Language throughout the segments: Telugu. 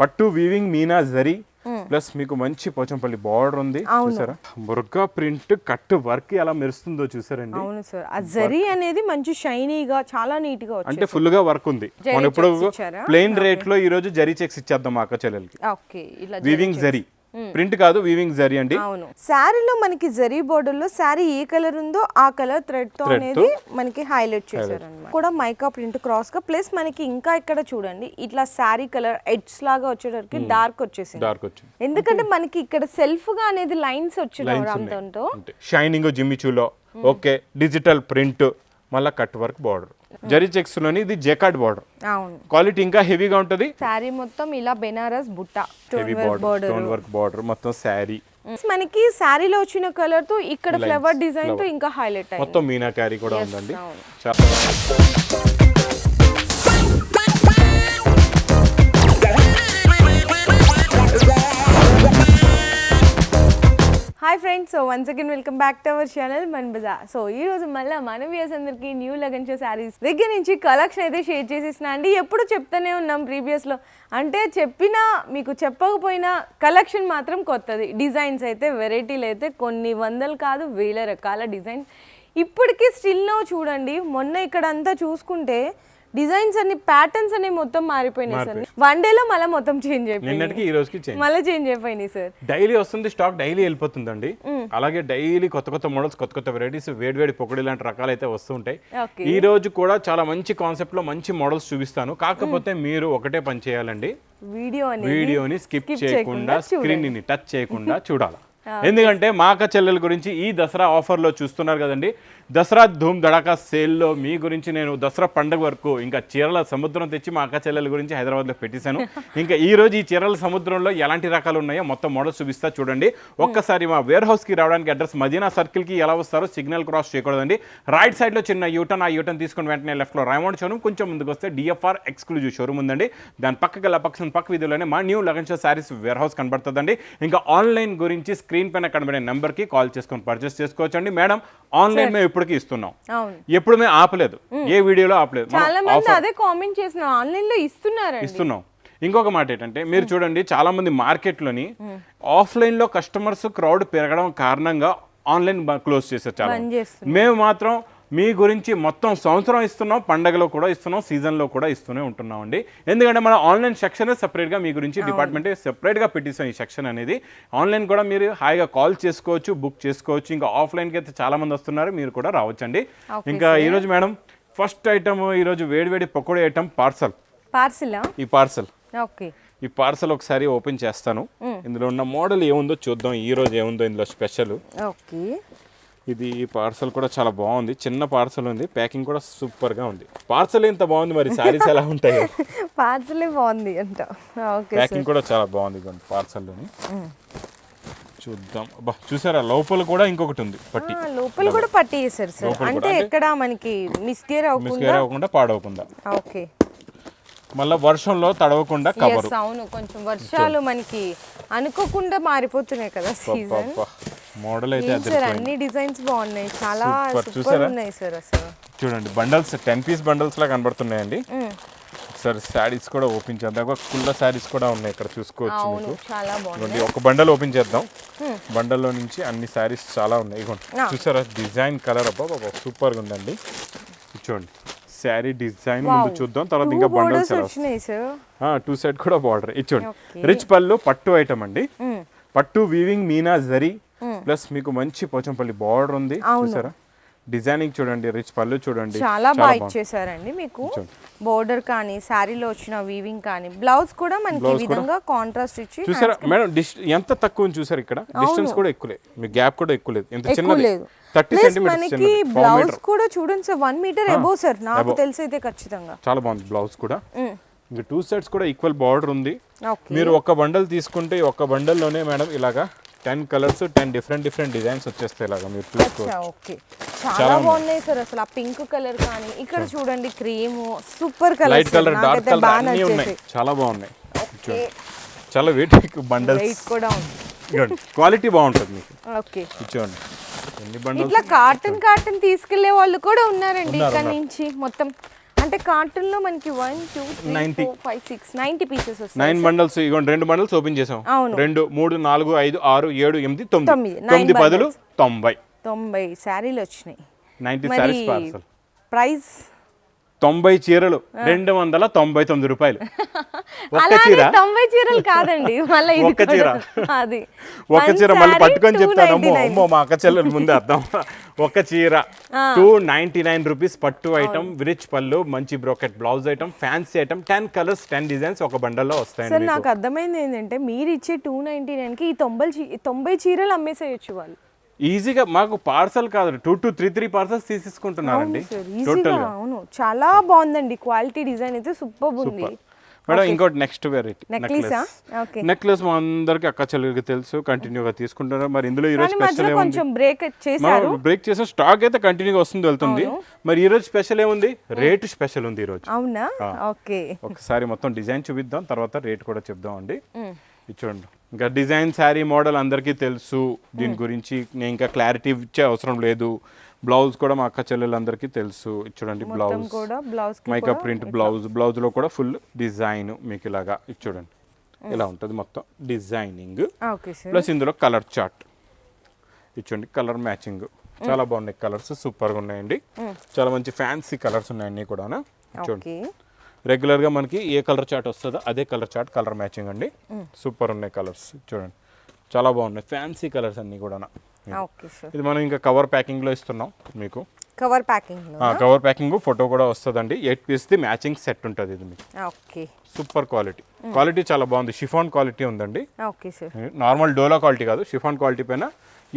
పట్టు వీవింగ్ మీనా జరీ ప్లస్ మీకు మంచి పోచంపల్లి బార్డర్ ఉంది చూసారా? మురుగ్గా ప్రింట్ కట్ వర్క్ ఎలా మెరుస్తుందో చూసారండి. అవును సార్. ఆ జరీ అనేది మంచి షైనీగా చాలా నీట్గా అంటే ఫుల్గా వర్క్ ఉంది. మనం ఇప్పుడు? ప్లెయిన్ రేట్లో ఈ రోజు జరీ చెక్స్ ఇచ్చేద్దాం అక్క చెల్లెలకి. వీవింగ్ జరీ. ప్రింట్ కాదు వీవింగ్ జరీ అండి. అవును. శారీలో మనకి జరీ బోర్డర్లో శారీ ఏ కలర్ ఉందో ఆ కలర్ థ్రెడ్తో అనేది మనకి హైలైట్ చేశారు కూడా మైకా ప్రింట్ క్రాస్గా ప్లస్ మనకి ఇంకా ఇక్కడ చూడండి ఇట్లా శారీ కలర్ ఎడ్జ్ లాగా వచ్చేటరికి డార్క్ వచ్చేసింది. డార్క్ వచ్చింది. ఎందుకంటే మనకి ఇక్కడ సెల్ఫ్గా అనేది లైన్స్ వచ్చిన రావడంతో షైనింగ్ జిమ్మిచూలో ఓకే డిజిటల్ ప్రింట్ మళ్ళా కట్ వర్క్ బార్డర్ జరీ చెక్స్లోని ఇది జెకాట్ బార్డర్. క్వాలిటీ ఇంకా హెవీగా ఉంటుంది. శారీ మొత్తం ఇలా బెనారస్ బుట్ట heavy border stone work border మొత్తం శారీ. మనకి శారీలో వచ్చిన కలర్తో ఇక్కడ ఫ్లవర్ డిజైన్తో ఇంకా హైలైట్ అయింది. మొత్తం మీనా క్యారీ కూడా ఉందండి. Friends so once again welcome back to our channel Mann బజా సో ఈ రోజు మళ్ళీ మన views new Lagan show saris దగ్గర నుంచి కలెక్షన్ అయితే షేర్ చేసేసిన అండి. ఎప్పుడు చెప్తూనే ఉన్నాం ప్రీవియస్లో అంటే చెప్పినా మీకు చెప్పకపోయినా కలెక్షన్ మాత్రం కొత్తది. డిజైన్స్ అయితే వెరైటీలు అయితే కొన్ని వందలు కాదు వేల రకాల డిజైన్ ఇప్పటికీ స్టిల్లో చూడండి మొన్న ఇక్కడ అంతా చూసుకుంటే డిజైన్స్ అన్ని ప్యాటర్న్స్ అన్ని మొత్తం మారిపోయినాయి సార్. వన్ డేలో మళ్ళీ మొత్తం చేంజ్ అయిపోయింది ఈ రోజుకి మళ్ళీ చేంజ్ అయిపోయినాయి సార్. డైలీ వస్తుంది స్టాక్ డైలీ వెళ్ళిపోతుందండి. అలాగే డైలీ కొత్త కొత్త మోడల్స్ కొత్త కొత్త వెరైటీస్ వేడి వేడి పొగడి లాంటి రకాలు అయితే వస్తూ ఉంటాయి ఓకే ఈ రోజు కూడా చాలా మంచి కాన్సెప్ట్లో మంచి మోడల్స్ చూపిస్తాను. కాకపోతే మీరు ఒకటే పని చేయాలండి. వీడియోని స్కిప్ చేయకుండా చేయకుండా స్క్రీన్ని టచ్ చేయకుండా చూడాలి. ఎందుకంటే మా అక్క చెల్లెల గురించి ఈ దసరా ఆఫర్లో చూస్తున్నారు కదండి. దసరా ధూమ్ దడాకా సేల్లో మీ గురించి నేను దసరా పండుగ వరకు ఇంకా చీరల సముద్రం తెచ్చి మా అక్క చెల్లెల గురించి హైదరాబాద్లో పెట్టేశాను. ఇంకా ఈ రోజు ఈ చీరల సముద్రంలో ఎలాంటి రకాలు ఉన్నాయో మొత్తం మోడల్స్ చూపిస్తా చూడండి. ఒక్కసారి మా వేర్ హౌస్కి రావడానికి అడ్రస్ మదీనా సర్కిల్కి ఎలా వస్తారో సిగ్నల్ క్రాస్ చేయకూడదండి. రైట్ సైడ్లో చిన్న యూటర్న్ ఆ యూటర్న్ తీసుకుని వెంటనే లెఫ్ట్లో రైమౌండ్ షోరూమ్ కొంచెం ముందుకు వస్తే డిఎఫ్ఆర్ ఎక్స్క్లూజివ్ షోరూమ్ ఉందండి. దాని పక్కకి పక్కన పక్క వీధిలోనే మా new Lagan show saris warehouse కనబడుతుందండి. ఇంకా ఆన్లైన్ గురించి స్క్రీన్ పైన కనబడే నెంబర్కి కాల్ చేసుకొని పర్చేస్ చేసుకోవచ్చండి. మేడం ఆన్లైన్ మేము ఇప్పటికీ ఇస్తున్నాం. ఎప్పుడు మేము ఆపలేదు. ఏ వీడియోలో ఆపలేదు. మనం చాలా మంది అదే కామెంట్ ఆన్లైన్లో ఇస్తున్నాం. ఇంకొక మాట ఏంటంటే మీరు చూడండి చాలా మంది మార్కెట్లోని ఆఫ్లైన్లో కస్టమర్స్ క్రౌడ్ పెరగడం కారణంగా ఆన్లైన్ క్లోజ్ చేశారు చాలా. మేము మాత్రం మీ గురించి మొత్తం సంవత్సరం ఇస్తున్నాం పండగలో కూడా ఇస్తున్నాం సీజన్లో కూడా ఇస్తూనే ఉంటున్నాం అండి ఎందుకంటే మన ఆన్లైన్ సెక్షన్ సెపరేట్గా మీ గురించి డిపార్ట్మెంట్ సెపరేట్గా పెట్టేసాం ఈ సెక్షన్ అనేది. ఆన్లైన్ కూడా మీరు హాయిగా కాల్ చేసుకోవచ్చు బుక్ చేసుకోవచ్చు. ఇంకా ఆఫ్లైన్కి అయితే చాలా మంది వస్తున్నారు మీరు కూడా రావచ్చండి. ఇంకా ఈరోజు మేడం ఫస్ట్ ఐటమ్ ఈరోజు వేడివేడి పకోడీ ఐటమ్ పార్సల్ పార్సిలా ఈ పార్సల్ ఓకే ఈ పార్సల్ ఒకసారి ఓపెన్ చేస్తాను. ఇందులో ఉన్న మోడల్ ఏముందో చూద్దాం. ఈ రోజు ఏముందో ఇందులో స్పెషల్ ఓకే ఇది పార్సల్ కూడా చాలా బాగుంది. చిన్న పార్సల్ ఉంది. ప్యాకింగ్ కూడా సూపర్గా ఉంది పార్సల్ ఎంత బాగుంది మరి? సారీస్ ఎలా ఉంటాయి? పార్సలే బాగుంది అంట. ఓకే ప్యాకింగ్ కూడా చాలా బాగుంది పార్సల్లోని చూద్దాం. అబ్బా చూసారా? లోపల కూడా ఇంకొకటి ఉంది పట్టి. లోపల కూడా పట్టి చేశారు సార్. అంటే ఎక్కడ మనకి మిస్గేర్ అవ్వకుండా? మిస్కేర్ అవ్వకుండా పాడవకుండా ఓకే. మళ్ళీ వర్షంలో తడవకుండా కవరు అవును. కొంచెం వర్షాలు మనకి అనుకోకుండా మారిపోతున్నాయి కదా సీజన్ మోడల్ అయితే సార్ అన్ని డిజైన్స్ బాగున్నాయి. చాలా. సూపర్? ఉన్నాయి సార్ అసలు. చూడండి బండల్స్ టెన్ పీస్ బండల్స్ లా కనబడుతున్నాయండి. ఒకసారి శారీస్ కూడా ఓపెన్ చేద్దాం. ఒక కుళ్ళ శారీస్ కూడా ఉన్నాయి ఇక్కడ చూసుకోవచ్చు అవును మీకు. చాలా బాగుంది ఇదిగోండి ఒక బండల్ ఓపెన్ చేద్దాం. బండల్లో నుంచి అన్ని శారీస్ చాలా ఉన్నాయి. ఇదిగోండి ఆ. చూసారా? డిజైన్ కలర్ అబ్బా బాబా సూపర్గా ఉందండి. చూడండి శారీ డిజైన్ ముందు చూద్దాం తర్వాత ఇంకా బండల్స్ సార్. టూ సైడ్ కూడా బార్డర్ Okay. రిచ్ పళ్ళు పట్టు ఐటమ్ అండి. పట్టు వీవింగ్ మీనా జరీ ప్లస్ మీకు మంచి పోచంపల్లి బార్డర్ ఉంది. చూసారా? డిజైనింగ్ చూడండి రిచ్ పళ్ళు చూడండి. చాలా బాగా ఇచ్చేసారండి మీకు. బోర్డర్ కానీ శారీలో వచ్చిన వీవింగ్ కానీ బ్లౌజ్ కూడా మనకి ఈ విధంగా కాంట్రాస్ట్ ఇచ్చి చూసారా? మేడం ఎంత తక్కువ ఉంది చూసారు ఇక్కడ? డిస్టెన్స్ కూడా ఎక్కువలేదు మీ గ్యాప్ కూడా ఎక్కువ లేదు ఎంత ఎక్కువ చిన్నది. థర్టీ మనకి బ్లౌజ్ కూడా చూడండి sir one metre above sir. నాకు తెలిసి అయితే ఖచ్చితంగా. చాలా బాగుంది బ్లౌజ్ కూడా. ఇంకా టూ సైడ్స్ కూడా ఈక్వల్ బార్డర్ ఉంది. మీరు ఒక బండల్ తీసుకుంటే ఈ ఒక్క బండల్లోనే మేడం ఇలాగా ten colours ten different different designs వచ్చేస్తాయి ఇలాగా మీరు చూసుకోవచ్చు. ఓకే. చాలా బాగున్నాయి సార్ అసలు ఆ పింక్ కలర్ కానీ. ఇక్కడ చూడండి cream super colour light colour dark colour అన్నీ ఉన్నాయి. చాలా బాగున్నాయి. చాలా వెయిట్ బండల్స్ కూడా ఉంది. క్వాలిటీ బాగుంటుంది మీకు. ఓకే. చూడండి ఇట్లా కార్టన్ కార్టన్ తీసుకెళ్ళే వాళ్ళు కూడా ఉన్నారండి ఇక్కడ నుంచి మొత్తం. అంటే కార్టూన్లో మనకి one two three 90. Four five six ninety pieces వస్తాయి నైన్ బండల్స్ ఇగోండి రెండు బండల్స్ ఓపెన్ చేసాం. అవును. రెండు మూడు నాలుగు ఐదు ఆరు ఏడు ఎనిమిది తొమ్మిది. తొమ్మిది. పదులు తొంభై. తొంభై శారీలు వచ్చినాయి. Ninety saris parcel. ప్రైస్? తొంభై చీరలు రెండు వందల తొంభై తొమ్మిది రూపాయలు. ఒక్క చీర? తొంభై చీరలు కాదండి మళ్ళీ ఇది ఒక్క చీర. అది. ఒక One చీర మళ్ళీ పట్టుకొని చెప్తాను. అమ్మో 299. అమ్మో మా అక్క చెల్లెలు ముందే అర్థం. ఒక చీర టూ నైన్టీ నైన్ రూపీస్ పట్టు ఐటమ్ రిచ్ పళ్ళు మంచి brocade blouse item fancy item ten colours ten designs ఒక బండల్లో సార్ వస్తాయండి నాకు అర్థమైంది ఏంటంటే మీరు ఇచ్చే టూ నైన్టీ నైన్కి ఈ తొంభై చీ- తొంభై చీరలు అమ్మేసేయచ్చు వాళ్ళు. ఈజీగా మాకు పార్సల్ కాదు two two three three parcels తీసేసుకుంటున్నారండి. Sir total అవును. చాలా బాగుందండి. క్వాలిటీ డిజైన్ అయితే సూపర్ ఉంది. మేడం ఇంకోటి నెక్స్ట్ వెరైటీ? Okay. నెక్లెస్ మా అందరికి అక్క చెల్లెలకి తెలుసు. కంటిన్యూగా తీసుకుంటున్నారు. మరి ఇందులో ఈరోజు కానీ స్పెషల్ కొంచెం బ్రేక్ చేశారు. బ్రేక్ చేసిన స్టాక్ అయితే కంటిన్యూగా వస్తుంది వెళ్తుంది. మరి ఈ రోజు స్పెషల్ ఏముంది రేటు స్పెషల్ ఉంది ఈ రోజు అవునా ఓకే ఒకసారి మొత్తం డిజైన్ చూపిద్దాం. తర్వాత రేట్ కూడా చెప్దాం అండి ఇది చూడండి. ఇంకా డిజైన్ శారీ మోడల్ అందరికీ తెలుసు. దీని గురించి నేను ఇంకా క్లారిటీ ఇచ్చే అవసరం లేదు. బ్లౌజ్ కూడా మా అక్క చెల్లెలందరికీ తెలుసు. చూడండి blouse. Mica print blouse blouse. లో కూడా ఫుల్ డిజైన్ మీకు ఇలాగా. చూడండి. ఇలా ఉంటుంది మొత్తం డిజైనింగ్. సార్ ప్లస్ ఇందులో కలర్ చార్ట్. ఇచ్చండి కలర్ మ్యాచింగ్. చాలా బాగున్నాయి కలర్స్. సూపర్గా ఉన్నాయండి. చాలా మంచి ఫ్యాన్సీ కలర్స్ ఉన్నాయి అన్నీ కూడా చూడండి రెగ్యులర్గా మనకి ఏ కలర్ చార్ట్ వస్తుందో అదే కలర్ చార్ట్ కలర్ మ్యాచింగ్ అండి. సూపర్ ఉన్నాయి కలర్స్ చూడండి. చాలా బాగున్నాయి. ఫ్యాన్సీ కలర్స్ అన్నీ కూడా ఇది మనం ఇంకా కవర్ ప్యాకింగ్లో ఇస్తున్నాం మీకు. Cover packing cover packing photo కూడా వస్తుందండి. ఎయిట్ పీస్ది మ్యాచింగ్ సెట్ ఉంటుంది ఇది మీకు. ఓకే. సూపర్ క్వాలిటీ క్వాలిటీ చాలా బాగుంది. షిఫాన్ క్వాలిటీ ఉందండి. Okay sir. నార్మల్ డోలా క్వాలిటీ కాదు. షిఫాన్ క్వాలిటీ పైన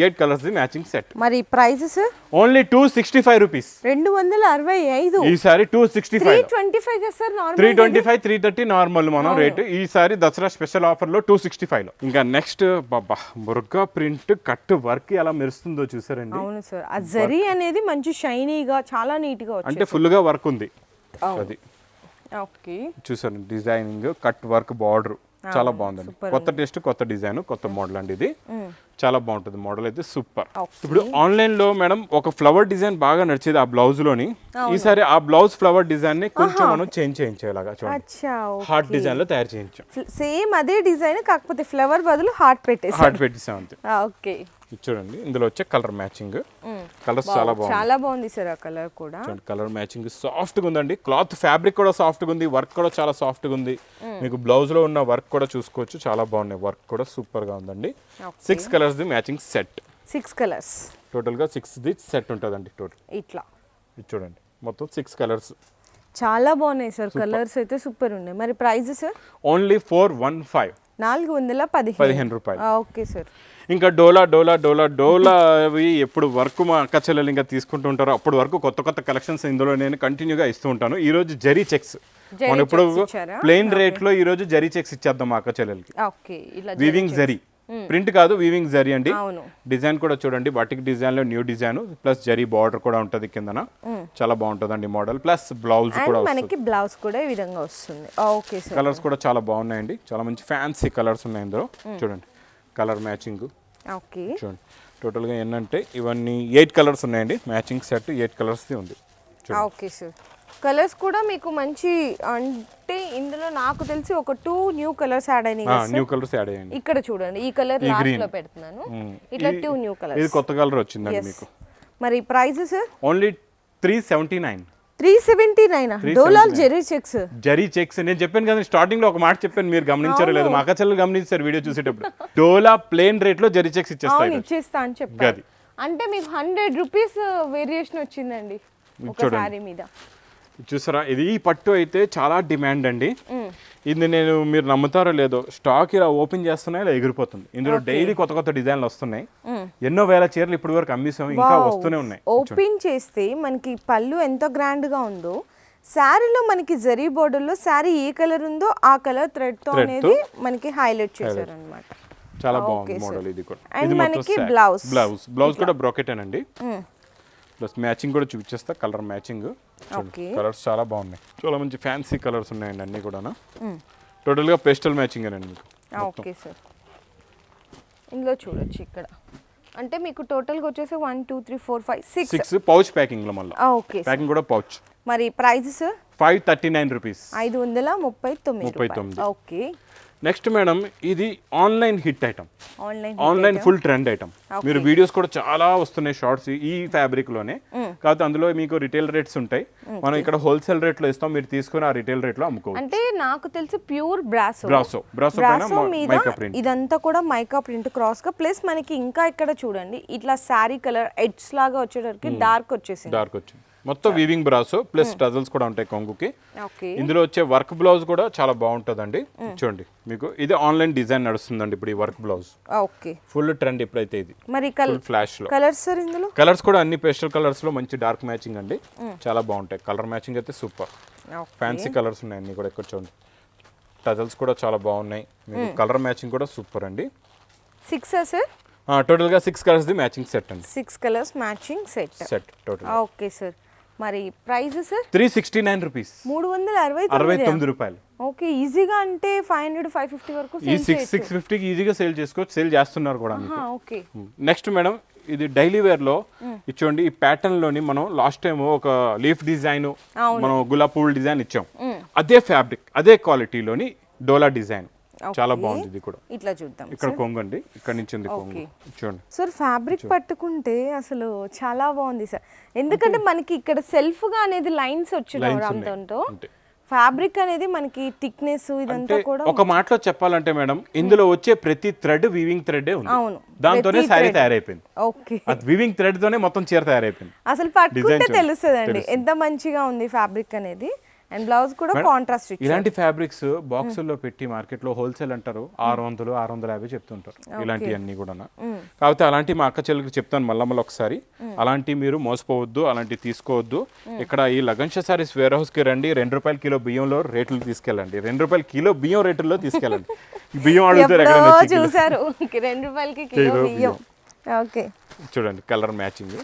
ఎయిట్ కలర్స్ది మ్యాచింగ్ సెట్. మరి prices only two sixty five rupees. రెండు వందల అరవై ఐదు. ఈసారి two sixty five. Twenty five sir three twenty five three thirty normal మనం రేటు. ఈసారి దసరా స్పెషల్ ఆఫర్లో టూ సిక్స్టీ ఫైవ్లో ఇంకా నెక్స్ట్ బాబా మురుగ్గా ప్రింట్ కట్ వర్క్ ఎలా మెరుస్తుందో చూసారండి. అవును సార్. ఆ జరీ అనేది మంచి షైనీగా చాలా నీట్గా అంటే వచ్చింది ఫుల్గా వర్క్ ఉంది. అది. ఓకే. చూసారు డిజైనింగ్ కట్ వర్క్ బార్డర్ చాలా బాగుందండి. కొత్త టేస్ట్ కొత్త డిజైన్ కొత్త మోడల్ అండి ఇది. చాలా బాగుంటుంది మోడల్ అయితే సూపర్. ఇప్పుడు ఆన్లైన్లో మేడం ఒక ఫ్లవర్ డిజైన్ బాగా నడిచేది ఆ బ్లౌజ్లోని ఈసారి ఆ బ్లౌజ్ ఫ్లవర్ డిజైన్ని కొంచెం మనం చేంజ్ చేయించేలాగా చూడండి. హార్ట్ డిజైన్లో తయారు చేయించాం. సేమ్ అదే డిజైన్ కాకపోతే ఫ్లవర్ బదులు హార్ట్ పెట్టేసి హార్ట్ పెట్టేసాం అంతే. ఓకే. ఇది చూడండి. ఇందులో వచ్చే కలర్ మ్యాచింగ్. కలర్స్ చాలా బాగుంది. చాలా బాగుంది సార్ ఆ కలర్ కూడా. చూడండి కలర్ మ్యాచింగ్ సాఫ్ట్గా ఉందండి. క్లాత్ ఫ్యాబ్రిక్ కూడా సాఫ్ట్గా ఉంది. వర్క్ కూడా చాలా సాఫ్ట్గా ఉంది. మీకు బ్లౌజ్లో ఉన్న వర్క్ కూడా చూసుకోవచ్చు. చాలా బాగున్నాయి. వర్క్ కూడా సూపర్గా ఉందండి six colours the matching set. Six colours. టోటల్గా సిక్స్ ది సెట్ ఉంటుందండి టోటల్. ఇట్లా. ఇది చూడండి. మొత్తం సిక్స్ కలర్స్. చాలా బాగున్నాయి సార్. కలర్స్ అయితే సూపర్ ఉన్నాయి. మరి price sir? Only four one five. నాలుగు వందల పదిహేను. పదిహేను రూపాయలు. Okay sir. ఇంకా డోలా డోలా డోలా డోలా అవి ఎప్పుడు వర్క్ మా అక్క చెల్లెలు ఇంకా తీసుకుంటూ ఉంటారో అప్పటి వరకు కొత్త కొత్త కలెక్షన్స్ ఇందులో నేను కంటిన్యూగా ఇస్తూ ఉంటాను. ఈ రోజు జరీ చెక్స్. మనం ఇప్పుడు? ప్లెయిన్ రేట్లో ఈ రోజు జరీ చెక్స్ ఇచ్చేద్దాం మా అక్క చెల్లెలకి. వీవింగ్ జరీ. ప్రింట్ కాదు వీవింగ్ జరీ అండి. డిజైన్ కూడా చూడండి. బటిక్ డిజైన్లో new design plus zari border కూడా ఉంటది కిందన. చాలా బాగుంటదండి మోడల్ ప్లస్ బ్లౌజ్ కూడా మనకి బ్లౌజ్ కూడా ఈ విధంగా వస్తుంది. ఓకే కలర్స్ కూడా చాలా బాగున్నాయండి. చాలా మంచి ఫ్యాన్సీ కలర్స్ ఉన్నాయి ఇందులో. చూడండి. కలర్ మ్యాచింగ్ ఓకే చూడండి. టోటల్గా ఏంటంటే ఇవన్నీ ఎయిట్ కలర్స్ ఉన్నాయండి. మ్యాచింగ్ సెట్ ఎయిట్ కలర్స్ది ఉంది. ఓకే సార్ కలర్స్ కూడా మీకు మంచి అంటే ఇందులో నాకు తెలిసి ఒక టూ న్యూ కలర్స్ యాడ్ అయినాయి న్యూ కలర్స్ యాడ్ అయ్యండి ఇక్కడ చూడండి. ఈ కలర్ లాస్ట్. లో పెడుతున్నాను. ఇట్లా టూ న్యూ ఇది కలర్స్ కొత్త కలర్ వచ్చిందండి మీకు. మరి price sir only three seventy nine three seventy nine డోలాల్ zari checks. Zari checks. నేను చెప్పాను కదా స్టార్టింగ్లో ఒక మాట చెప్పాను మీరు గమనించారో లేదు. మా అక్క గమనించారు వీడియో చూసేటప్పుడు. డోలా ప్లేన్ రేట్లో జరీ చెక్స్ అవును ఇచ్చేస్తాయి ఇచ్చేస్తా అని చెప్పారు. అంటే మీకు హండ్రెడ్ రూపీస్ వేరియేషన్ వచ్చిందండి. ఒక. సారీ మీద. చూసారా? ఇది ఈ పట్టు అయితే చాలా డిమాండ్ అండి. ఇది నేను మీరు నమ్ముతారో లేదో స్టాక్ ఇలా ఓపెన్ చేస్తున్నా ఇలా ఎగిరిపోతుంది. ఇందులో డైలీ కొత్త కొత్త డిజైన్లు వస్తున్నాయి. ఎన్నో వేల చీరలు ఇప్పటి వరకు అమ్మేసాం ఇంకా వస్తూనే ఉన్నాయి. ఓపెన్ చేస్తే మనకి పళ్ళు ఎంత గ్రాండ్గా ఉందో శారీలో మనకి జరీ బోర్డర్లో శారీ ఏ కలర్ ఉందో ఆ కలర్ థ్రెడ్తో అనేది మనకి హైలైట్ చేశారు అనమాట చాలా బాగుంది మోడల్ ఇది కూడా. ఇది మనకి blouse. బ్లౌజ్. బ్లౌజ్. కూడా బ్రోకెట్ అండి ప్లస్ మ్యాచింగ్ కూడా చూపించేస్తా కలర్ మ్యాచింగ్. ఓకే. కలర్స్ చాలా బాగున్నాయి. చాలా మంచి ఫ్యాన్సీ కలర్స్ ఉన్నాయండి అన్ని కూడా టోటల్గా పేస్టల్ మ్యాచింగ్ అండి ఓకే సార్. ఇందులో చూడొచ్చు ఇక్కడ. అంటే మీకు టోటల్గా వచ్చేసి one two three four five six. Six pouch ప్యాకింగ్లో మళ్ళీ ఓకే ప్యాకింగ్ కూడా పౌచ్. మరి prices? Five thirty nine rupees. ఐదు వందల ముప్పై తొమ్మిది ముప్పై. తొమ్మిది. ఓకే. నెక్స్ట్ మేడం ఇది online hit item online full trend item మీరు వీడియోస్ కూడా చాలా వస్తున్నాయి షార్ట్స్ ఈ ఫ్యాబ్రిక్లోనే. కాకపోతే అందులో మీకు రిటైల్ రేట్స్ ఉంటాయి. మనం ఇక్కడ హోల్సేల్ రేట్లో ఇస్తాం మీరు తీసుకుని ఆ రిటైల్ రేట్లో అమ్ముకోవచ్చు. అంటే నాకు తెలిసి pure brasso brasso brasso mica print ఇదంతా కూడా మైకా ప్రింట్ క్రాస్గా. ప్లస్ మనకి ఇంకా ఇక్కడ చూడండి ఇట్లా శారీ కలర్ ఎడ్స్ లాగా వచ్చేటరికి డార్క్ వచ్చేసింది. డార్క్ వచ్చింది. మొత్తం వీవింగ్ బ్రాసో ప్లస్ టజల్స్ కూడా ఉంటాయి కొంగుకి. ఇందులో వచ్చే వర్క్ బ్లౌజ్ కూడా చాలా బాగుంటుందండి. చూడండి మీకు ఇది ఆన్లైన్ డిజైన్ నడుస్తుందండి ఇప్పుడు ఈ work blouse okay full trend ఇప్పుడైతే ఇది. మరి ఫ్లాష్లో. కలర్స్ ఇందులో? కలర్స్ కూడా అన్ని పేస్టల్ కలర్స్లో మంచి డార్క్ మ్యాచింగ్ అండి. చాలా బాగుంటాయి. కలర్ మ్యాచింగ్ అయితే సూపర్ ఫ్యాన్సీ కలర్స్ ఉన్నాయి అన్ని కూడా ఇక్కడ చూడండి. టజల్స్ కూడా చాలా బాగున్నాయి. మీకు కలర్ మ్యాచింగ్ కూడా సూపర్ అండి. Six sir? టోటల్గా six colours the matching set అండి. Six colours matching set set total okay sir మరి price sir? Three sixty nine rupees. మూడు వందల అరవై అరవై తొమ్మిది రూపాయలు. ఓకే ఈజీగా అంటే ఫైవ్ హండ్రెడ్ ఫైవ్ ఫిఫ్టీ వరకు ఈ సిక్స్ సిక్స్ ఫిఫ్టీకి ఈజీగా సేల్ చేసుకోవచ్చు సేల్ చేస్తున్నారు కూడా ఓకే. నెక్స్ట్ మేడం ఇది డైలీ వేర్లో ఇచ్చోండి ఈ ప్యాటర్న్లోని మనం లాస్ట్ టైం ఒక లీఫ్ డిజైన్ మనం గులాబ్ పువ్వుల డిజైన్ ఇచ్చాం. అదే ఫ్యాబ్రిక్ అదే క్వాలిటీలోని డోలా డిజైన్ చాలా బాగుంది ఇది కూడా. ఇట్లా చూద్దాం ఇక్కడ కొంగు అండి ఇక్కడ నుంచి ఉంది కొంగు. చూడండి. సార్ ఫ్యాబ్రిక్ పట్టుకుంటే అసలు చాలా బాగుంది సార్. ఎందుకంటే మనకి ఇక్కడ సెల్ఫ్గా అనేది లైన్స్ వచ్చి Lines రావడంతో ఉంటాయి. ఫ్యాబ్రిక్ అనేది మనకి థిక్నెస్ ఇదంతా కూడా ఒక మాటలో చెప్పాలంటే మేడం ఇందులో వచ్చే ప్రతి థ్రెడ్ వీవింగ్ థ్రెడ్ ఉంది. అవును. దాంతోనే thread. తయారైపోయింది. ఓకే. అది వీవింగ్ థ్రెడ్ తోనే మొత్తం చీర తయారైపోయింది. అసలు పట్టుకుంటే. తెలుస్తుందండి. ఎంత మంచిగా ఉంది ఫ్యాబ్రిక్ అనేది. అండ్ బ్లౌజ్ కూడా కాంట్రాస్ట్ ఇలాంటి ఫ్యాబ్రిక్స్ బాక్సుల్లో పెట్టి మార్కెట్లో హోల్సేల్ అంటారు ఆరు వందలు ఆరు వందల యాభై చెప్తుంటారు ఇలాంటివన్నీ కూడా కాకపోతే అలాంటి మా అక్క చెల్లెలకి చెప్తాను మళ్ళీ ఒకసారి. అలాంటి మీరు మోసపోవద్దు అలాంటివి తీసుకోవద్దు. ఇక్కడ ఈ లగన్ష సారీస్ వేర్ హౌస్కి రండి రెండు రూపాయల కిలో బియ్యంలో రేట్లు తీసుకెళ్ళండి. రెండు రూపాయల కిలో బియ్యం రేట్లలో తీసుకెళ్ళండి. బియ్యం అడుగుతారు? చూసారు రెండు రూపాయలకి కిలో బియ్యం. ఓకే చూడండి కలర్ మ్యాచింగ్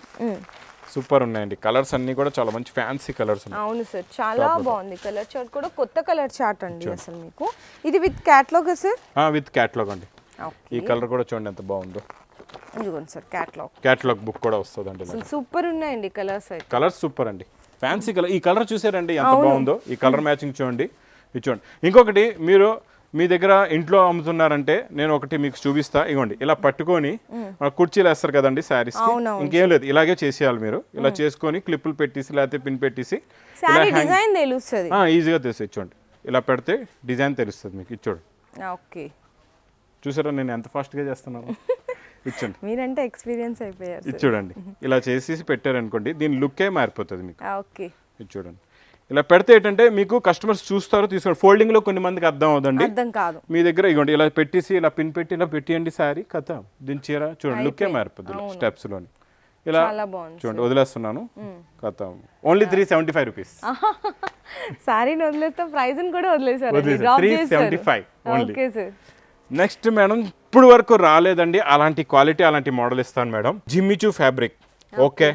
సూపర్ ఉన్నాయండి. కలర్స్ అన్ని కూడా చాలా మంచి ఫ్యాన్సీ కలర్స్ ఉన్నాయి. అవును సార్ చాలా బాగుంది. కలర్ చార్ట్ కూడా కొత్త కలర్ చార్ట్ అండి అసలు మీకు. ఇది with catalogue sir? With catalogue అండి. ఈ కలర్ కూడా చూడండి ఎంత బాగుందో. ఇదిగోండి సార్ క్యాట్లాగ్. క్యాట్లాగ్ బుక్ కూడా వస్తుందండి ఇలా. అసలు సూపర్ ఉన్నాయండి కలర్స్ అయితే. కలర్ సూపర్ అండి. Fancy colour. ఈ కలర్ చూసారండి ఎంత బాగుందో. ఈ కలర్ మ్యాచింగ్ చూడండి. ఇది చూడండి. ఇంకొకటి మీరు మీ దగ్గర ఇంట్లో అమ్ముతున్నారంటే నేను ఒకటి మీకు చూపిస్తా. ఇగోండి ఇలా పట్టుకొని కుర్చీలు వేస్తారు కదండి శారీస్. ఇంకేం లేదు ఇలాగే చేసేయాలి మీరు. ఇలా చేసుకొని క్లిప్పులు పెట్టేసి లేకపోతే పిన్ పెట్టేసి ఈజీగా తెలుస్తుంది చూడండి. ఇలా పెడితే డిజైన్ తెలుస్తుంది మీకు ఇచ్చోడు. ఓకే. చూసారా నేను ఎంత ఫాస్ట్గా చేస్తున్నాను? ఇచ్చండి. మీరంటే ఎక్స్పీరియన్స్ అయిపోయారు చూడండి ఇలా చేసేసి పెట్టారనుకోండి దీని లుక్కే మారిపోతుంది మీకు. ఓకే. ఇది చూడండి ఇలా పెడితే ఏంటంటే మీకు కస్టమర్స్ చూస్తారు తీసుకోండి ఫోల్డింగ్లో కొన్ని మందికి అర్థం అవుదండి. అర్థం కాదు. మీ దగ్గర ఇగోండి ఇలా పెట్టేసి ఇలా పిన్ పెట్టి ఇలా పెట్టియండి సారీ కథ. దీని చీర చూడండి లుక్కే మారిపోద్ది స్టెప్స్లోని. ఇలా చూడండి వదిలేస్తున్నాను. కథ. Only three seventy five rupees శారీని వదిలేస్తే ప్రైజ్ కూడా వదిలేసారు 375 only. Okay sir next madam ఇప్పుడు వరకు రాలేదండి. అలాంటి క్వాలిటీ అలాంటి మోడల్ ఇస్తాను madam Jimmy Choo fabric okay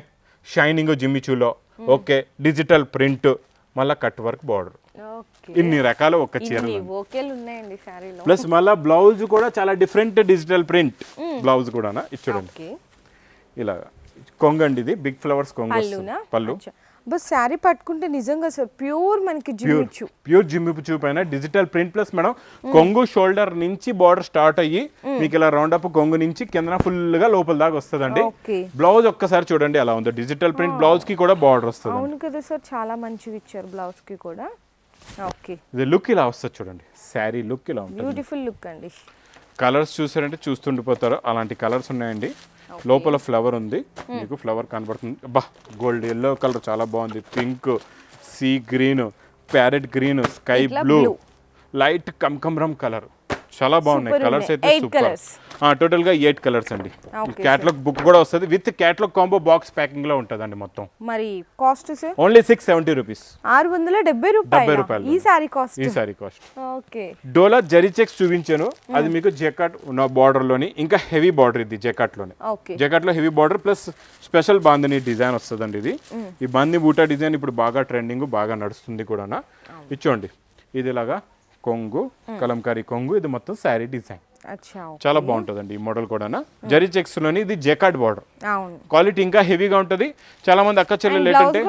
shining జిమ్మిచూలో okay digital print మళ్ళీ కట్ వర్క్ బార్డర్. ఇన్ని రకాల ఒక చీర ప్లస్ మళ్ళీ బ్లౌజ్ కూడా చాలా డిఫరెంట్ డిజిటల్ ప్రింట్ బ్లౌజ్ కూడా ఇది చూడండి. ఇలా కొంగండి ఇది. బిగ్ ఫ్లవర్స్ కొంగు పళ్ళు. బస్ శారీ పట్టుకుంటే నిజంగా సార్ ప్యూర్ మనకి ప్యూర్ జిమ్మిచ్చు ప్యూర్ జిమ్మిపు చూపైన డిజిటల్ ప్రింట్ ప్లస్ మేడం కొంగు షోల్డర్ నుంచి బార్డర్ స్టార్ట్ అయ్యి మీకు ఇలా రౌండ్ అప్ కొంగు నుంచి కింద ఫుల్గా లోపల దాకా వస్తుందండి. బ్లౌజ్ ఒక్కసారి చూడండి ఎలా ఉందో డిజిటల్ ప్రింట్ బ్లౌజ్కి కూడా బార్డర్ వస్తుంది అవును కదా సార్ చాలా మంచిది ఇచ్చారు బ్లౌజ్కి కూడా. ఓకే. ఇది లుక్ ఇలా వస్తుంది చూడండి శారీ లుక్ ఇలా ఉంటుంది. బ్యూటిఫుల్ లుక్ అండి. కలర్స్ చూసారంటే చూస్తుండిపోతారు అలాంటి కలర్స్ ఉన్నాయండి. లోపల ఫ్లవర్ ఉంది. మీకు ఫ్లవర్ కనబడుతుంది. బా గోల్డ్ ఎల్లో కలర్ చాలా బాగుంది. Pink sea green parrot green sky blue. Light కమ్కమ్రమ్ colour చాలా బాగున్నాయి. కలర్స్. అయితే సూపర్. టోటల్గా ఎయిట్ కలర్స్ అండి. క్యాటలాగ్ బుక్ కూడా వస్తుంది. విత్ క్యాటలాగ్ కాంబో బాక్స్ ప్యాకింగ్లో ఉంటుందండి మొత్తం. మరి cost sir only six seventy rupees ఆరు వందల డెబ్బై రూపాయలు? రూపాయలు. ఈ శారీ కాస్ట్ ఈ సారీ కాస్ట్ ఓకే డోలా జరీ చెక్స్ చూపించాను. అది మీకు జెకాట్ ఉన్న బార్డర్లోని ఇంకా హెవీ బార్డర్ ఇది జెకాట్లోని. Okay జెకాట్లో heavy border plus special bandhani design వస్తుందండి ఇది. ఈ బాంది బూటా డిజైన్ ఇప్పుడు బాగా ట్రెండింగ్ బాగా నడుస్తుంది కూడా ఇచ్చోండి ఇది ఇలాగా కొంగు కలంకారీ కొంగు ఇది మొత్తం శారీ డిజైన్. చాలా బాగుంటుందండి ఈ మోడల్ కూడా జరీ చెక్స్లోని ఇది జెకార్డ్ బార్డర్. క్వాలిటీ ఇంకా హెవీగా ఉంటుంది. చాలా మంది అక్క చెల్లెలు ఏంటంటే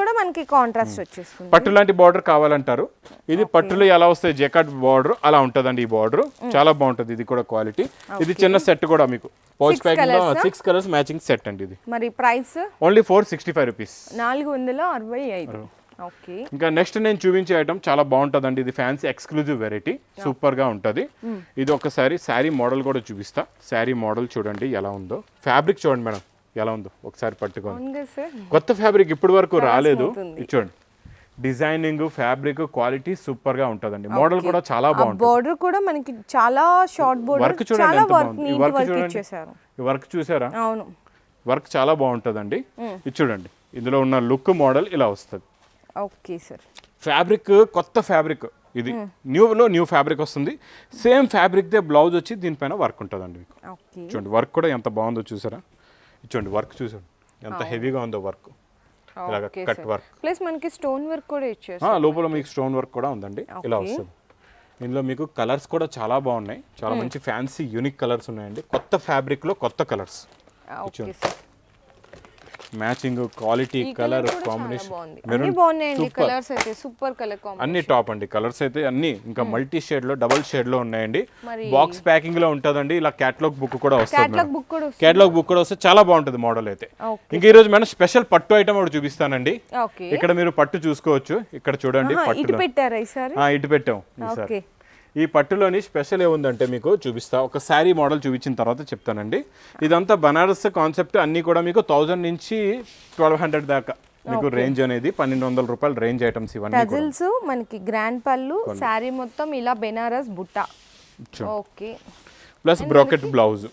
పట్టు లాంటి బార్డర్ కావాలంటారు. ఇది పట్టులో ఎలా వస్తాయి జెకార్డ్ బార్డర్ అలా ఉంటుందండి ఈ బార్డర్. చాలా బాగుంటుంది ఇది కూడా క్వాలిటీ. ఇది చిన్న సెట్ కూడా మీకు. పౌచ్లో ఆ? సిక్స్ కలర్స్ మ్యాచింగ్ సెట్ అండి ఇది. మరి price? Only four sixty five rupees నాలుగు వందల అరవై ఐదు. ఇంకా నెక్స్ట్ నేను చూపించే ఐటమ్ చాలా బాగుంటుందండి. ఇది ఫ్యాన్సీ ఎక్స్క్లూజివ్ వెరైటీ సూపర్గా ఉంటుంది. ఇది ఒకసారి శారీ మోడల్ కూడా చూపిస్తా. శారీ మోడల్ చూడండి ఎలా ఉందో. ఫ్యాబ్రిక్ చూడండి మేడం ఎలా ఉందో. ఒకసారి పట్టుకోండి కొత్త ఫ్యాబ్రిక్ ఇప్పటి వరకు రాలేదు. చూడండి. డిజైనింగ్ ఫ్యాబ్రిక్ క్వాలిటీ సూపర్గా ఉంటుందండి మోడల్ కూడా చాలా బాగుంటుంది. బోర్డర్ కూడా మనకి చాలా షార్ట్ బోర్డర్ వర్క్ చూడండి వర్క్ చూడండి. వర్క్ చూసారా? అవును. వర్క్ చాలా బాగుంటుందండి. ఇది చూడండి. ఇందులో ఉన్న లుక్ మోడల్ ఇలా వస్తుంది. ఓకే సార్ ఫ్యాబ్రిక్ కొత్త ఫ్యాబ్రిక్ ఇది న్యూలో న్యూ ఫ్యాబ్రిక్ వస్తుంది. సేమ్ ఫ్యాబ్రిక్దే బ్లౌజ్ వచ్చి దీనిపైన వర్క్ ఉంటుందండి మీకు. చూడండి వర్క్ కూడా ఎంత బాగుందో చూసారా? చూడండి వర్క్ చూసాడు. ఎంత హెవీగా ఉందో వర్క్ ఇలాగ కట్ వర్క్ ప్లస్ మనకి స్టోన్ వర్క్ కూడా ఇచ్చేసారు ఆ, లోపల మీకు స్టోన్ వర్క్ కూడా ఉందండి. ఇలా. వస్తుంది. ఇందులో మీకు కలర్స్ కూడా చాలా బాగున్నాయి. చాలా మంచి ఫ్యాన్సీ యూనిక్ కలర్స్ ఉన్నాయండి. కొత్త ఫ్యాబ్రిక్లో కొత్త colours matching quality colour combination. బాగున్నాయండి కలర్స్ అయితే సూపర్ కలర్ కాంబినేషన్. అన్ని టాప్ అండి కలర్స్ అయితే అన్ని ఇంకా మల్టీ షేడ్లో డబల్ షేడ్లో ఉన్నాయండి బాక్స్ ప్యాకింగ్లో ఉంటుందండి ఇలా క్యాటలాగ్ బుక్ కూడా వస్తుంది క్యాట్లాగ్ బుక్ కూడా వస్తుంది. క్యాటలాగ్ బుక్ కూడా వస్తే చాలా బాగుంటుంది మోడల్ అయితే. ఇంకా ఈ రోజు మేడం స్పెషల్ పట్టు ఐటమ్ ఒకటి చూపిస్తానండి. ఓకే. ఇక్కడ మీరు పట్టు చూసుకోవచ్చు. ఇక్కడ చూడండి ఆహా, ఇటు పెట్టాం ఈసారి. ఓకే. ఈ పట్టులోని స్పెషల్ ఏముందంటే మీకు చూపిస్తా. ఒక శారీ మోడల్ చూపించిన తర్వాత చెప్తానండి. ఇదంతా బనారస్ కాన్సెప్ట్ అన్ని కూడా మీకు థౌజండ్ నుంచి ట్వెల్వ్ హండ్రెడ్ దాకా మీకు రేంజ్ అనేది పన్నెండు వందల రూపాయల రేంజ్ ఐటమ్స్ ఇవన్నీ. టజిల్స్ మనకి గ్రాండ్ పళ్ళు శారీ మొత్తం ఇలా బెనారస్ బుట్ట. Okay. Plus brocade blouse.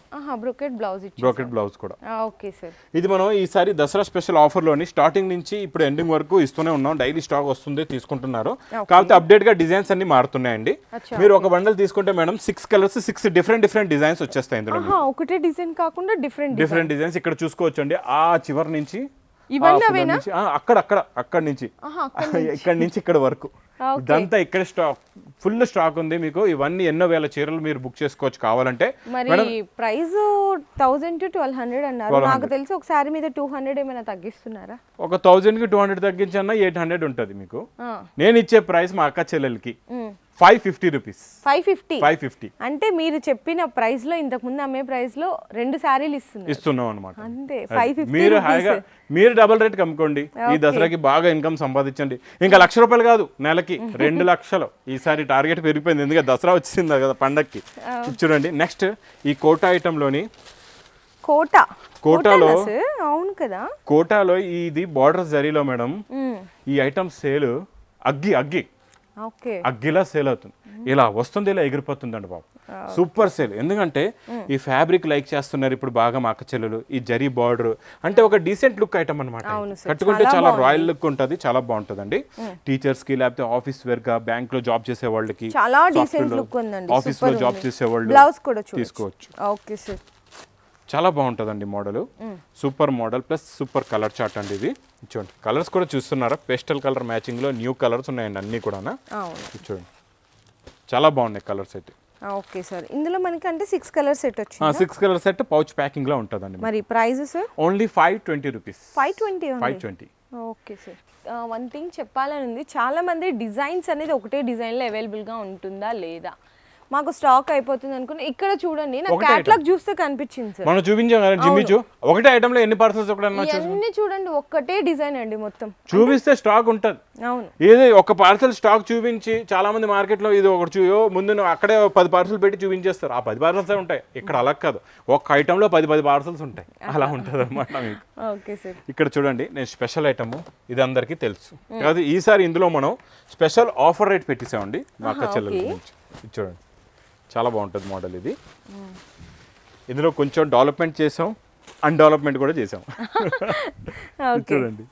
Brocade blouse ఇచ్చి బ్రోకెట్ బ్లౌజ్ కూడా. Okay sir. ఇది మనం ఈసారి దసరా స్పెషల్ ఆఫర్లోని స్టార్టింగ్ నుంచి ఇప్పుడు ఎండింగ్ వరకు ఇస్తూనే ఉన్నాం. డైలీ స్టాక్ వస్తుంది తీసుకుంటున్నారు. కాకపోతే అప్డేట్గా డిజైన్స్ అన్ని మారుతున్నాయండి. మీరు ఒక బండల్ తీసుకుంటే madam six colours six different different designs వచ్చేస్తాయి ఇందులో ఒకటే డిజైన్ కాకుండా డిఫరెంట్ డిఫరెంట్ డిజైన్స్ ఇక్కడ చూసుకోవచ్చు అండి ఆ చివరి నుంచి ఇవన్నీ అక్కడ అక్కడ అక్కడ నుంచి. ఇక్కడ నుంచి ఇక్కడ వరకు. ఇదంతా ఇక్కడ స్టాక్ ఫుల్ స్టాక్ ఉంది మీకు. ఇవన్నీ ఎన్నో వేల చీరలు మీరు బుక్ చేసుకోవచ్చు కావాలంటే. మరి price thousand two twelve hundred అన్నారు. నాకు తెలిసి ఒక శారీ మీద టూ హండ్రెడ్ ఏమైనా తగ్గిస్తున్నారా? ఒక థౌజండ్కి టూ హండ్రెడ్ తగ్గించన్నా ఎయిట్ హండ్రెడ్ ఉంటుంది మీకు. నేను ఇచ్చే ప్రైస్ మా అక్క చెల్లెలకి. Five fifty rupees. Five fifty? Five fifty. అంటే మీరు చెప్పిన ప్రైస్లో ఇంతకు ముందు అమ్మే ప్రైస్లో రెండు శారీలు ఇస్తున్నారు. ఇస్తున్నాం అనమాట అంతే ఫైవ్ ఫిఫ్టీ మీరు హాయిగా మీరు డబుల్ రేట్ కమ్ముకోండి ఈ దసరాకి బాగా ఇన్కమ్ సంపాదించండి. ఇంకా లక్ష రూపాయలు కాదు నెలకి రెండు లక్షలు. ఈసారి టార్గెట్ పెరిగిపోయింది. ఎందుకంటే దసరా వచ్చింది కదా పండక్కి. చూడండి నెక్స్ట్ ఈ కోటా ఐటెంలోని కోట. కోటాలో? అవును కదా. కోటాలో ఇది బార్డర్ జరీలో మేడం. ఈ ఐటమ్ సేల్ అగ్గి అగ్గి. అగ్గిలా సేల్ అవుతుంది. ఇలా వస్తుంది ఇలా ఎగిరిపోతుందండి బాబు. సూపర్ సేల్ ఎందుకంటే ఈ ఫ్యాబ్రిక్ లైక్ చేస్తున్నారు ఇప్పుడు బాగా మా చెల్లెలు ఈ జరీ బార్డర్ అంటే ఒక డీసెంట్ లుక్ ఐటమ్ అనమాట కట్టుకుంటే చాలా రాయల్ లుక్ ఉంటుంది చాలా బాగుంటుంది టీచర్స్కి లేకపోతే ఆఫీస్ వేర్గా బ్యాంక్లో జాబ్ చేసే వాళ్ళకి ఆఫీస్లో జాబ్ చేసే వాళ్ళు తీసుకోవచ్చు. Okay sir. చాలా బాగుంటుందండి model. Super model plus super colour chart అండి ఇది. చూడండి కలర్స్ కూడా చూస్తున్నారా? పేస్టల్ కలర్ మ్యాచింగ్లో న్యూ కలర్స్ ఉన్నాయండి అన్ని కూడా చూడండి చాలా బాగున్నాయి కలర్స్ అయితే. Okay sir. ఇందులో మనకి అంటే సిక్స్ కలర్ సెట్ వచ్చింది? సిక్స్ కలర్ సెట్ పౌచ్ ప్యాకింగ్లో ఉంటుందండి మరి price sir? Only five twenty rupees five twenty five twenty okay sir. One thing చెప్పాలని ఉంది. చాలా మంది డిజైన్స్ అనేది ఒకటే డిజైన్లో అవైలబుల్గా ఉంటుందా లేదా? మాకు స్టాక్ అయిపోతుంది అనుకుని ఇక్కడ చూడండి నాకు క్యాట్లాగ్ చూస్తే కనిపించింది సార్. మనం చూపించాం కదా జిమ్మి చూ ఒకటే ఐటమ్లో ఎన్ని పార్సల్స్ ఇవన్నీ చూడండి ఒక్కటే డిజైన్ అండి మొత్తం. చూపిస్తే స్టాక్ ఉంటుంది. అవును. ఏది ఒక పార్సల్ స్టాక్ చూపించి చాలా మంది మార్కెట్లో ఇది ఒకటి చూయో ముందు నువ్వు అక్కడే పది పార్సల్ పెట్టి చూపించేస్తారు. ఆ పది పార్సల్స్ ఉంటాయి. ఇక్కడ అలా కాదు. ఒక ఐటమ్లో పది పది పార్సల్స్ ఉంటాయి. అలా ఉంటుంది అనమాట మీకు. Okay sir. ఇక్కడ చూడండి నేను స్పెషల్ ఐటమ్ ఇది అందరికీ తెలుసు. కాదు ఈసారి ఇందులో మనం స్పెషల్ ఆఫర్ రేట్ పెట్టేసామండి మా అక్క చెల్లెల. గురించి. చూడండి. చాలా బాగుంటుంది మోడల్ ఇది. ఇందులో కొంచెం డెవలప్మెంట్ చేసాం అన్డెవలప్మెంట్ కూడా చేసాం. చూడండి.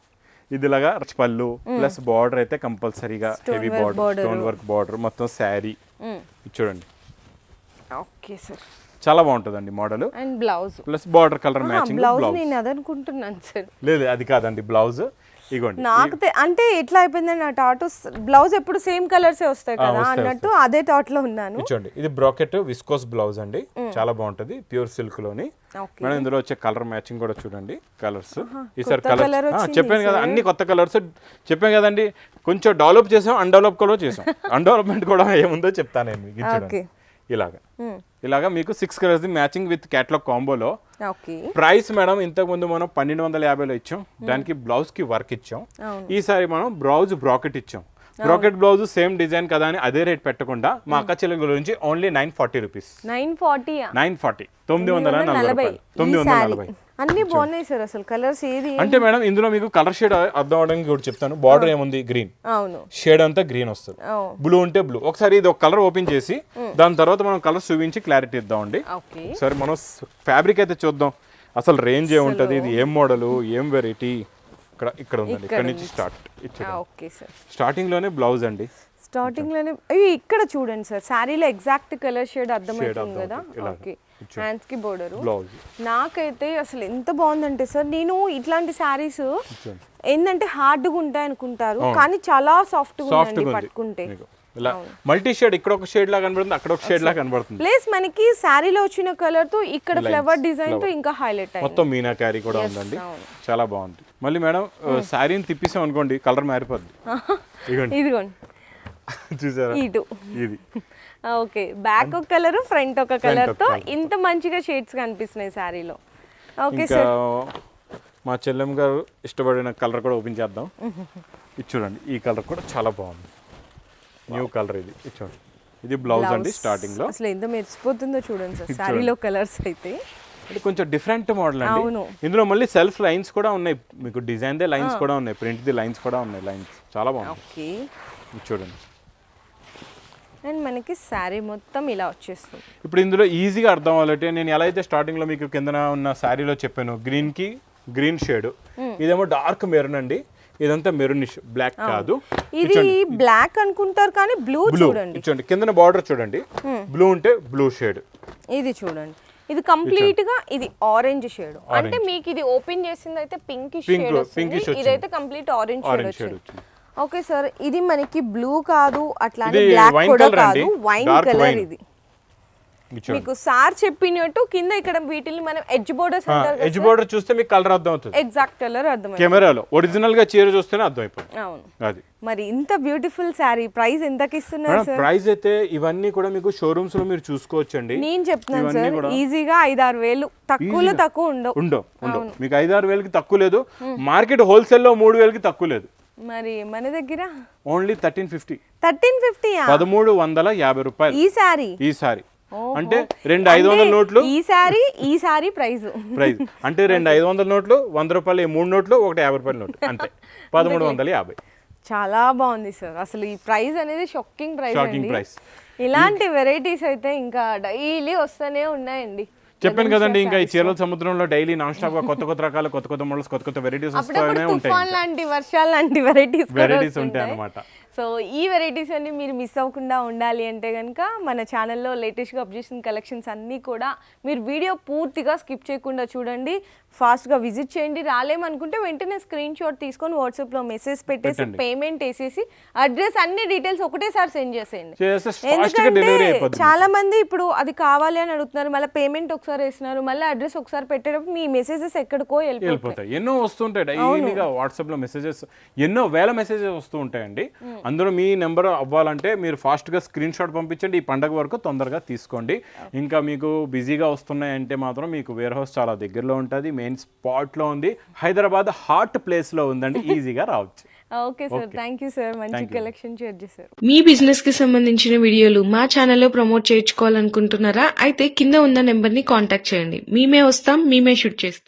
ఇది ఇలాగా రచ్ పళ్ళు ప్లస్ బార్డర్ అయితే కంపల్సరీగా heavy border. Stone work border మొత్తం శారీ. చూడండి. Okay sir. చాలా బాగుంటుందండి model. And blouse. Plus border colour matching blouse blouse. నేను అదనుకుంటున్నాను సార్. లేదు అది కాదండి బ్లౌజ్. ఇగోండి. నాకు అంటే ఎట్లా అయిపోయిందండి నా టాటూ బ్లౌజ్ ఎప్పుడు సేమ్ కలర్సే వస్తాయి కదా అన్నట్టు అదే థాట్లో ఉన్నాను. ఇచ్చోండి. ఇది బ్రాకెట్ విస్కోస్ బ్లౌజ్ అండి. చాలా బాగుంటది ప్యూర్ సిల్క్లోని మేడం ఇందులో వచ్చే కలర్ మ్యాచింగ్ కూడా చూడండి కలర్స్. ఈసారి కలర్ చెప్పాను కదా అన్ని కొత్త కలర్స్. చెప్పాను కదండి కొంచెం డెవలప్ చేసాం అన్డెవలప్ కూడా చేసాం. అన్డెవలప్మెంట్ కూడా ఏముందో చెప్తాను మీకు చూడండి ఇలాగా. ఇలాగా మీకు six colours matching with catalogue కాంబోలో price madam ఇంతకు ముందు మనం పన్నెండు వందల యాభైలో ఇచ్చాం. దానికి బ్లౌజ్కి వర్క్ ఇచ్చాం. ఈసారి మనం బ్లౌజ్ బ్రాకెట్ ఇచ్చాం. బ్రాకెట్ బ్లౌజ్ సేమ్ డిజైన్ కదా అని అదే రేట్ పెట్టకుండా మా అక్క చెల్లెల గురించి only nine forty rupees nine forty nine forty తొమ్మిది వందల నలభై తొమ్మిది వందల నలభై. అన్ని బాగున్నాయి సార్ అసలు. కలర్స్ ఏది? అంటే మేడం ఇందులో మీకు కలర్ షేడ్ అర్థం అవడానికి కూడా చెప్తాను. బార్డర్ ఏముంది? గ్రీన్ అవును. షేడ్ అంతా గ్రీన్ వస్తుంది. బ్లూ ఉంటే బ్లూ ఒకసారి ఇది ఒక కలర్ ఓపెన్ చేసి దాని తర్వాత మనం కలర్ చూపించి క్లారిటీ ఇద్దామండి. ఓకే. ఒకసారి మనం ఫ్యాబ్రిక్ అయితే చూద్దాం. అసలు రేంజ్ ఏముంటది ఇది ఏం మోడల్ ఏం వెరైటీ ఇక్కడ ఇక్కడ ఉందండి. ఇక్కడ నుంచి స్టార్ట్ ఓకే సార్. స్టార్టింగ్లోనే బ్లౌజ్ అండి. స్టార్టింగ్లోనే అయ్యో ఇక్కడ చూడండి సార్. శారీలో ఎగ్జాక్ట్ కలర్ షేడ్ అర్థమవుతుంది. కదా. ఓకే. హ్యాండ్స్కి బోర్డర్ నాకైతే అసలు ఎంత బాగుందంటే సార్ నేను ఇట్లాంటి శారీస్ ఏంటంటే హార్డ్గా ఉంటాయి అనుకుంటారు కానీ చాలా సాఫ్ట్గా ఉందండి ఉంది. పట్టుకుంటే. ఇలా మల్టీ షేడ్ ఇక్కడ ఒక షేడ్ లా కనబడుతుంది అక్కడ ఒక షేడ్ లా కనబడుతుంది. ప్లస్ మనకి శారీలో వచ్చిన కలర్తో ఇక్కడ ఫ్లవర్ డిజైన్తో ఇంకా హైలైట్ మొత్తం మీనా క్యారీ కూడా ఉందండి. చాలా బాగుంది. మళ్ళీ మేడం శారీని తిప్పేసాం అనుకోండి కలర్ మారిపోద్ది. ఇగోండి. ఇదిగోండి. చూసారా? ఇటు. ఇది. ఓకే బ్యాక్ ఒక కలర్ ఫ్రంట్ ఒక కలర్తో. ఇంత మంచిగా షేడ్స్ కనిపిస్తున్నాయి శారీలో ఓకే ఇంకా మా చెల్లెమ్మ గారు ఇష్టపడిన కలర్ కూడా ఓపెన్ చేద్దాం. ఇది చూడండి ఈ కలర్ కూడా చాలా బాగుంది. న్యూ కలర్ ఇది. చూడండి. ఇది బ్లౌజ్ అండి స్టార్టింగ్లో. అసలు ఎంత మెరిసిపోతుందో చూడండి సార్. శారీలో కలర్స్ అయితే. ఇది కొంచెం డిఫరెంట్ మోడల్ అండి. అవును. ఇందులో మళ్ళీ సెల్ఫ్ లైన్స్ కూడా ఉన్నాయి. మీకు డిజైన్ దే లైన్స్ కూడా ఉన్నాయి. ప్రింట్ ది లైన్స్ కూడా ఉన్నాయి. లైన్స్ చాలా బాగుంది ఓకే. ఇది చూడండి. అండ్ మనకి శారీ మొత్తం ఇలా వచ్చేస్తుంది. ఇప్పుడు ఇందులో ఈజీగా అర్థం అవ్వాలంటే నేను ఎలా అయితే స్టార్టింగ్లో మీకు కిందన ఉన్న శారీలో చెప్పాను గ్రీన్కి గ్రీన్ షేడ్ ఇదేమో డార్క్ మెరూన్ అండి. ఇదంతా మెరూనిష్ బ్లాక్ కాదు. ఇది బ్లాక్ అనుకుంటారు కానీ బ్లూ బ్లూ చూడండి. చూడండి. కిందన బార్డర్ చూడండి. బ్లూ ఉంటే బ్లూ షేడ్ ఇది చూడండి. ఇది కంప్లీట్గా ఇది ఆరెంజ్ షేడ్ అంటే మీకు ఇది ఓపెన్ చేసింది అయితే పింక్ షేడ్. ఇదైతే కంప్లీట్ ఆరెంజ్ షేడ్ వచ్చింది. ఓకే సార్ ఇది మనకి బ్లూ కాదు అట్లానే ఇది బ్లాక్ కూడా. కాదు. Wine colour. ఇది. మీకు సార్ చెప్పినట్టు కింద ఇక్కడ వీటిని మనం ఎడ్జ్ బోర్డర్స్ ఎడ్జ్ బార్డర్ చూస్తే మీకు కలర్ అర్థం అవుతుంది ఎగ్జాక్ట్ కలర్ అర్థమైంది కెమెరాలో ఒరిజినల్గా చీర చూస్తేనే అర్థం అయిపోతుంది అవును. అది. మరి ఇంత బ్యూటిఫుల్ శారీ ప్రైస్ ఎంతకి ఇస్తున్నారు సార్? ప్రైస్ అయితే ఇవన్నీ కూడా మీకు షోరూమ్స్లో మీరు చూసుకోవచ్చండి. నేను చెప్తున్నాను సార్ ఈజీగా ఐదారు వేలు తక్కువలో తక్కువ ఉండవు. ఉండవు ఉండవు. మీకు ఐదారు వేలకి తక్కువ లేదు. మార్కెట్ హోల్సేల్లో మూడు వేలకి తక్కువ లేదు. మరి మన దగ్గర? Only thirteen fifty thirteen fifty పదమూడు వందల యాభై రూపాయలు. ఈ శారీ ఈ సారి అంటే రెండు ఐదు వందల నోట్లు. ఈ శారీ ఈ శారీ ప్రైస్ ప్రైస్ అంటే రెండు ఐదు వందల నోట్లు వంద రూపాయలు మూడు నోట్లు ఒకటి యాభై రూపాయల నోటు. అంతే. పదమూడు వందల యాభై. చాలా బాగుంది సార్. అసలు ఈ ప్రైస్ అనేది షాకింగ్ ప్రైస్ అండి. price. ఇలాంటి వెరైటీస్ అయితే ఇంకా డైలీ వస్తూనే ఉన్నాయండి. చెప్పాను కదండి ఇంకా ఈ చీరల సముద్రంలో డైలీ నాన్ స్టాప్గా కొత్త కొత్త రకాలు కొత్త కొత్త మోడల్స్ కొత్త కొత్త వెరైటీస్ వస్తూనే ఉంటాయి లాంటి వర్షాలు లాంటి వెరైటీస్ వెరైటీస్ ఉంటాయి అన్నమాట సో ఈ వెరైటీస్ అన్ని మీరు మిస్ అవ్వకుండా ఉండాలి అంటే కనుక మన ఛానల్లో లేటెస్ట్గా అప్ చేసిన కలెక్షన్స్ అన్నీ కూడా మీరు వీడియో పూర్తిగా స్కిప్ చేయకుండా చూడండి. ఫాస్ట్గా విజిట్ చేయండి. రాలేమనుకుంటే వెంటనే స్క్రీన్ షాట్ తీసుకొని వాట్సాప్లో మెసేజ్ పెట్టేసి. పేమెంట్ వేసేసి అడ్రస్ అన్ని డీటెయిల్స్ ఒకటేసారి సెండ్ చేసేయండి. ఎందుకంటే చాలా మంది ఇప్పుడు అది కావాలి అని అడుగుతున్నారు. మళ్ళీ పేమెంట్ ఒకసారి వేస్తున్నారు. మళ్ళీ అడ్రస్ ఒకసారి పెట్టేటప్పుడు మీ మెసేజెస్ ఎక్కడికో వెళ్ళిపోతాయి. ఎన్నో వస్తుంటాయి. డైలీగా వాట్సాప్లో మెసేజెస్ ఎన్నో వేల మెసేజెస్ వస్తూ ఉంటాయండి. అందులో మీ నెంబర్ అవ్వాలంటే మీరు ఫాస్ట్గా స్క్రీన్ షాట్ పంపించండి. ఈ పండగ వరకు తొందరగా తీసుకోండి. ఇంకా మీకు బిజీగా వస్తున్నాయంటే మాత్రం మీకు వేర్ హౌస్ చాలా దగ్గరలో ఉంటుంది. మెయిన్ స్పాట్లో ఉంది. హైదరాబాద్ హాట్ ప్లేస్లో ఉందండి. ఈజీగా రావచ్చు. Okay sir. Thank you sir. మంచి కలెక్షన్ షేర్ చేశారు. మీ బిజినెస్కి సంబంధించిన వీడియోలు మా ఛానల్లో ప్రమోట్ చేయించుకోవాలనుకుంటున్నారా? అయితే కింద ఉన్న నెంబర్ని కాంటాక్ట్ చేయండి. మేమే వస్తాం మేమే షూట్ చేస్తాం.